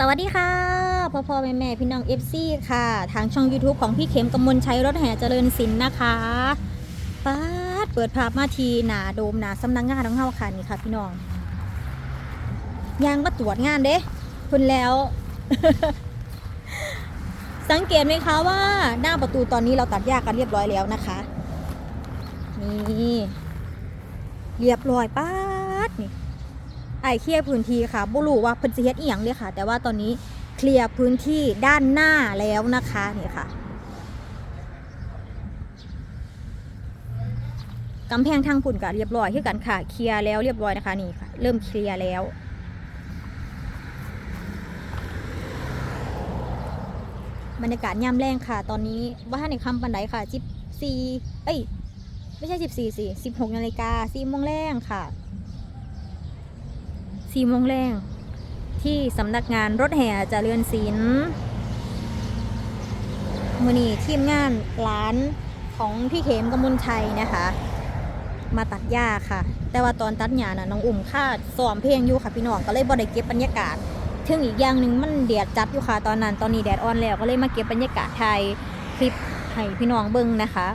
สวัสดีค่ะพ่อพ่อแม่แม่พี่น้อง FC ค่ะ ทางช่อง YouTube ของพี่เข็มกำมลชัยรถแห่เจริญศิลป์นะคะป๊าดเปิดภาพมาทีหนาโดมหนาสำนักงานของเฮาค่ะนี่ค่ะพี่น้องยางมาตรวจงานเด้คุณแล้ว สังเกตไหมคะว่าหน้าประตูตอนนี้เราตัดหญ้ากันเรียบร้อยแล้วนะคะ นี่ เรียบร้อยป๊า ไอเคลียร์พื้นที่ค่ะบุรู้ว่าเพิ่นสิเฮ็ดอีหยังเลยค่ะ แต่ว่าตอนนี้เคลียร์พื้นที่ด้านหน้าแล้วนะคะนี่ค่ะกำแพงทางปุ่นก็เรียบร้อยคือกันค่ะเคลียร์แล้วเรียบร้อยนะคะนี่ค่ะ เริ่มเคลียร์แล้วบรรยากาศยามแรงค่ะ ตอนนี้ว่าในคำปันไดค่ะจิบซีเอ้ย ไม่ใช่สิบสี่สิสิบหกนาฬิกาสี่โมงแรงค่ะ สี่โมงแรงที่สำนักงานรถแห่จเจริญศิลป์มือนีทีมงานร้านของพี่เขมกมลชัยนะคะ มาตัดหญ้าค่ะ แต่ว่าตอนตัดหญ้าน่ะน้องอุ่มค่าซ้อมเพลงอยู่ค่ะพี่น้องก็เลยบ่ได้เก็บบรรยากาศถึงอีกอย่างหนึ่งมันแดดจัดอยู่ค่ะตอนนั้นตอนนี้แดดอ่อนแล้วก็เลยมาเก็บบรรยากาศไทยคลิปให้พี่น้องเบิ่งนะคะ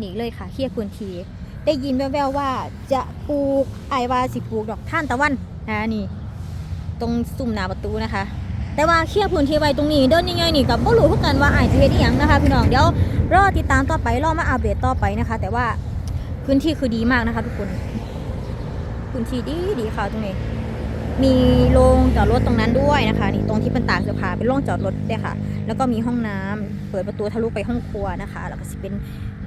นี่เลยค่ะเคลียร์พื้นที่ ได้ยินแว่วๆว่าจะปลูกไอวาสิปลูกดอกท่านตะวันนะนี่ ตรงซุ้มหน้าประตูนะคะ แต่ว่าเคลียร์พื้นที่ไว้ตรงนี้เดินยังไงนี่กับบ่รู้เพื่อกันว่าไอจะเฮ็ดอหยังนะคะพี่น้องเดี๋ยวรอติดตามต่อไปรอมาอัปเดตต่อไปนะคะ แต่ว่าพื้นที่คือดีมากนะคะทุกคน พื้นที่ดีดีค่ะตรงนี้ มีโรงจอดรถตรงนั้นด้วยนะคะ นี่ตรงที่เป็นตากเสื้อผ้าเป็นโรงจอดรถด้วยค่ะ แล้วก็มีห้องน้ำเปิดประตูทะลุไปห้องครัวนะคะ แล้วก็จะเป็น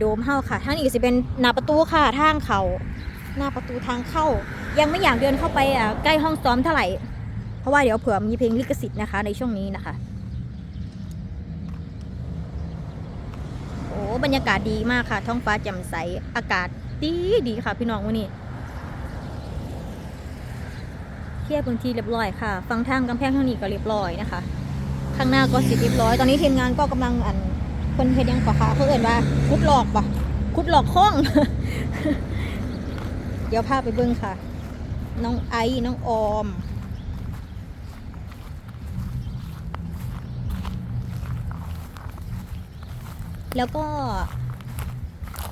โดมเฮาค่ะทางนี้ก็จะเป็นหน้าประตูค่ะทางเขาหน้าประตูทางเข้า ยังไม่อยากเดินเข้าไปอะใกล้ห้องซ้อมเท่าไหร่ เพราะว่าเดี๋ยวเผื่อมีเพลงลิขสิทธิ์นะคะ ในช่วงนี้นะคะโอ้บรรยากาศดีมากค่ะ ท้องฟ้าแจ่มใสอากาศดีดีค่ะ พี่น้องวันนี้เคลียร์พื้นที่เรียบร้อยค่ะ ฟังทางกำแพงทางนี้ก็เรียบร้อยนะคะ ข้างหน้าก็สิเรียบร้อย ตอนนี้ทีมงานก็กำลังอัน คนเฮ็ดยังก่อคะเขาเอ่นว่าคุดหลอกปะคุดหลอกข้อง เดี๋ยวพาไปเบิ้งค่ะ น้องไอซ์น้องออม แล้วก็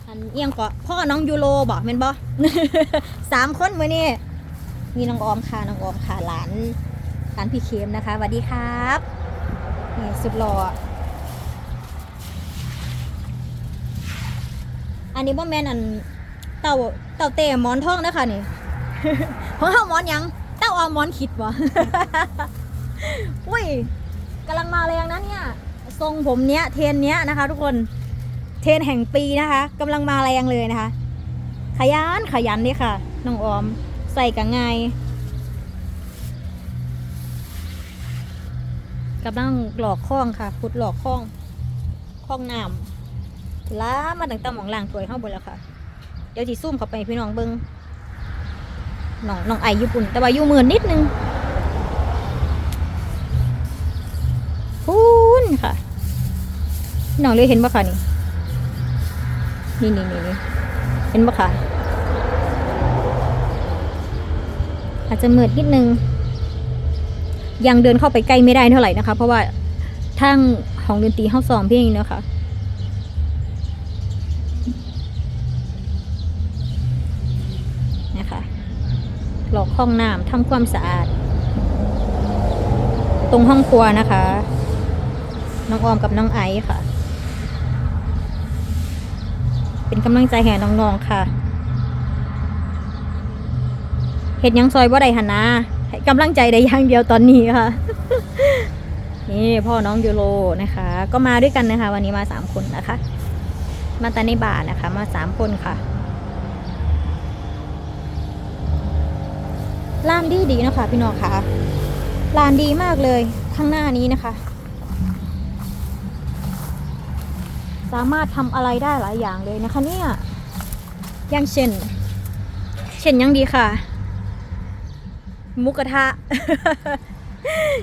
อันเอียงก็พ่อน้องยูโรบอกเป็นบอสามคนมือนี่มีน้องออมค่ะน้องออมค่ะหลานหลานพี่เคมนะคะสวัสดีครับนี่สุดหล่อ นนี้บ่แม่นอันเต่าเต่าเตะหมอนทองนะคะนี่ของเฮาหมอนยังเต่าเอาหมอนขิดบ่อุ้ยกำลังมาแรงนะเนี่ยทรงผมเนี้ยเทนเนี้ยนะคะ ทุกคนเทนแห่งปีนะคะกำลังมาแรงเลยนะคะ ขยันขยันนี่ค่ะน้องออมใส่กังไงกำลังหลอกข้องค่ะขุดหลอกข้องข้องน้ำ ล้ามาตั้งแต่หมองล่างถวยเข้าบนแล้วค่ะ เดี๋ยวจีซุ่มเข้าไปพี่น้องเบิงน้องน้องไอญี่ปุ่น แต่ว่าอยู่มือนนิดนึงพูนค่ะน้องเลยเห็นปะคะนี่นี่นี่นี่เห็นปะคะอาจจะมืดนิดนึง ยังเดินเข้าไปใกล้ไม่ได้เท่าไหร่นะคะ เพราะว่าทางของดนตรีเข้าซ้อมเพลงนะคะนะคะ หลอกห้องน้ำทำความสะอาด ตรงห้องครัวนะคะ น้องออมกับน้องไอซ์ค่ะ เป็นกำลังใจแห่น้องๆค่ะเห็ดยังซอยว่าใดหันนะให้กำลังใจได้อย่างเดียวตอนนี้ค่ะ นี่พ่อน้องยูโรนะคะ ก็มาด้วยกันนะคะ วันนี้มาสามคนนะคะ มาต่ในบ้านนะคะ มาสามคนค่ะ ร้านดีดีนะคะพี่น้องค่ะร้านดีมากเลยข้างหน้านี้นะคะ สามารถทำอะไรได้หลายอย่างเลยนะคะเนี่ยอย่างเช่น เช่นยังดีค่ะหมุกกระทะ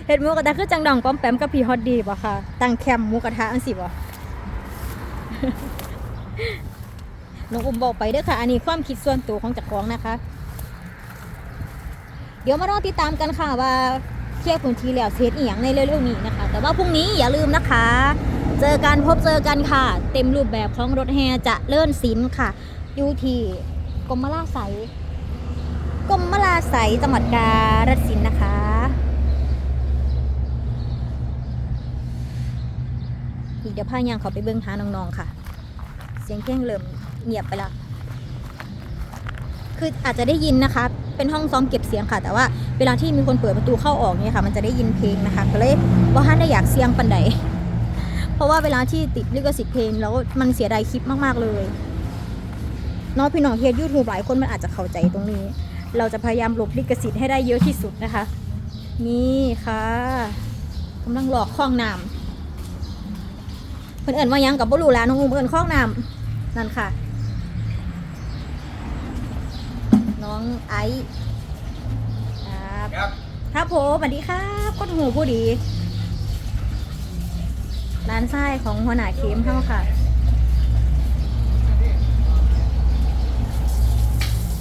เห็ดหมุกกระทะคือจังดองป้อมแปมกับพี่ฮอตดีป่ะค่ะตั้งแคมหมุกกระทะอันสิบ่น้องอุ้มบอกไปเด้อค่ะ อันนี้ความคิดส่วนตัวของจักรของนะคะ เดี๋ยวมารอติดตามกันค่ะว่าเคลียร์พื้นที่แล้วเสร็จอีหยังในเร็วๆนี้นะคะ แต่ว่าพรุ่งนี้อย่าลืมนะคะ เจอกันพบเจอกันค่ะ เต็มรูปแบบของรถแฮจะเลื่อนศิลป์ค่ะอยู่ที่กรมราไสยกรมราไสยจังหวัดกาฬสินธุ์นะคะอีกเดี๋ยวพายังเขาไปเบิ้งหาน้องๆค่ะ เสียงเพลงเริ่มเงียบไปละคืออาจจะได้ยินนะคะ เป็นห้องซ้อมเก็บเสียงค่ะ แต่ว่าเวลาที่มีคนเปิดประตูเข้าออกเนี่ยค่ะ มันจะได้ยินเพลงนะคะ ก็เลยว่าท่านได้อยากเสียงปันใดเพราะว่าเวลาที่ติดลิขสิทธิ์เพลงแล้วมันเสียดายคลิปมากๆเลยน้องพี่น้องเฮียยูทูบหลายคนมันอาจจะเข้าใจตรงนี้ เราจะพยายามหลบลิขสิทธิ์ให้ได้เยอะที่สุดนะคะ นี่ค่ะกำลังหลอกคล้องน้ำเพิ่อนเอิญว่ายังกับบ่รู้แล้วน้องอุ้มเอิญคล้องน้ำนั่นค่ะ น้ องไอซ์ครับครับครับผมสวัสดีครับก้นหูผู้ดีร้านไส้ของหัวหน้าเค็มเข้าค่ะ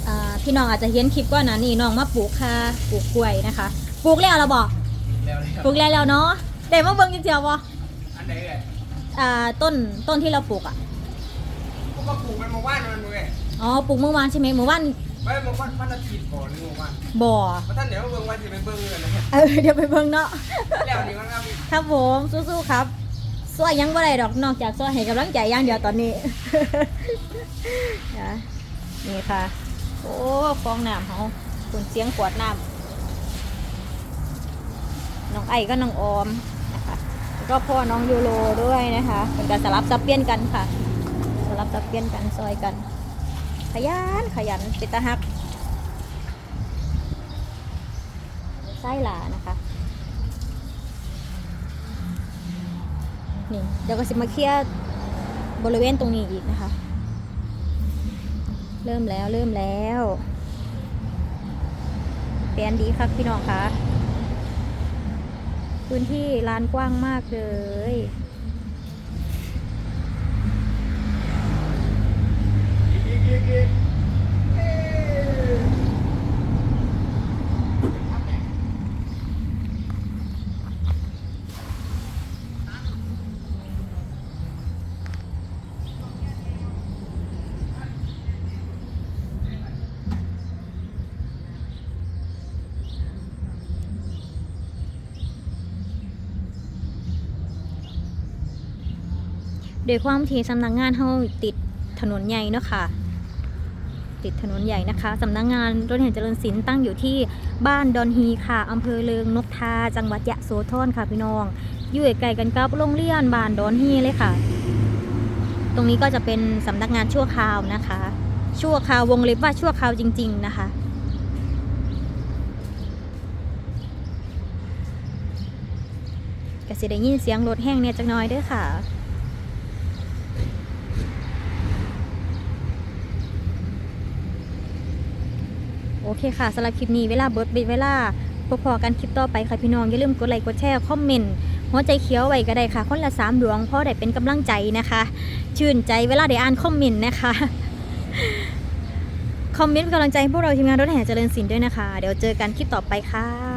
อ่าพี่น้องอาจจะเห็นคลิปก่อนหนะนี่น้องมาปลูกค่ะปลูกกล้วยนะคะปลูกแล้วเราบอกแล้วนี่ปลูกแล้วแล้วเนาะเดี๋ยวมาเบิ่งจริงๆบ่อันไหนเลยอ่าต้นต้นที่เราปลูกอะก็มาปลูกมันมาว่านมันเลยอ๋อปลูกเมื่อวานใช่ไหมเมื่อวาน ไม่มาว่านวันอาทิตย์ก่อนนี่มาว่านบ่อมาท่านเดี๋ยวมาเบิ่งวันจะไปเบิ่งเงินนะเออเดี๋ยวไปเบิ่งเนาะ แล้วนี่มันครับครับผมสู้ๆครับสวยยังบ่ได้ดอกนอกจากสวยให้กำลังใจอย่างเดียวตอนนี้ นะนี่ค่ะ โอ้ฟองน้ำเขาคุณเสียงขวดน้ำน้องไอก็น้องออมนะคะแล้วก็พ่อน้องยูโรด้วยนะคะเป็นการสลับซับเปลี่ยนกันค่ะ สลับซับเปลี่ยนกันซอยกันข ยันขยันปิตาหักไส้หลานะคะ นี่เดี๋ยวก็สิมาเคลียร์บริเวณตรงนี้อีกนะคะ เริ่มแล้วเริ่มแล้วเปลี่ยนดีครับพี่น้องคะพื้นที่ลานกว้างมากเลย โดยความที่สำนักงงานเฮาติดถนนใหญ่เนาะค่ะ ติดถนนใหญ่นะคะสำนักงงานรถแห่งเจริญศิลป์ตั้งอยู่ที่บ้านดอนฮีค่ะอำเภอเลิงนกทา จังหวัดยะโสธรค่ะพี่น้อง อยู่ใกล้กันกับโรงเรียนบ้านดอนฮีเลยค่ะ ตรงนี้ก็จะเป็นสำนักงานชั่วคราวนะคะ ชั่วคราววงเล็บว่าชั่วคราวจริง ๆ นะคะก็สิได้ยินเสียงรถแห้งเนี่ยจักน้อยเด้วยค่ะ โอเคค่ะสำหรับคลิปนี้เวลาเบิร์ดเวลาพอๆกันคลิปต่อไปค่ะพี่น้อง อย่าลืมกดไลค์กดแชร์คอมเมนต์หัวใจเขียวไว้ก็ได้ค่ะ คนละสามดวงเพราะได้เป็นกำลังใจนะคะ ชื่นใจเวลาได้อ่านคอมเมนต์นะคะ คอมเมนต์เป็นกำลังใจให้พวกเราทีมงานรถแห่เจริญสินด้วยนะคะ เดี๋ยวเจอกันคลิปต่อไปค่ะ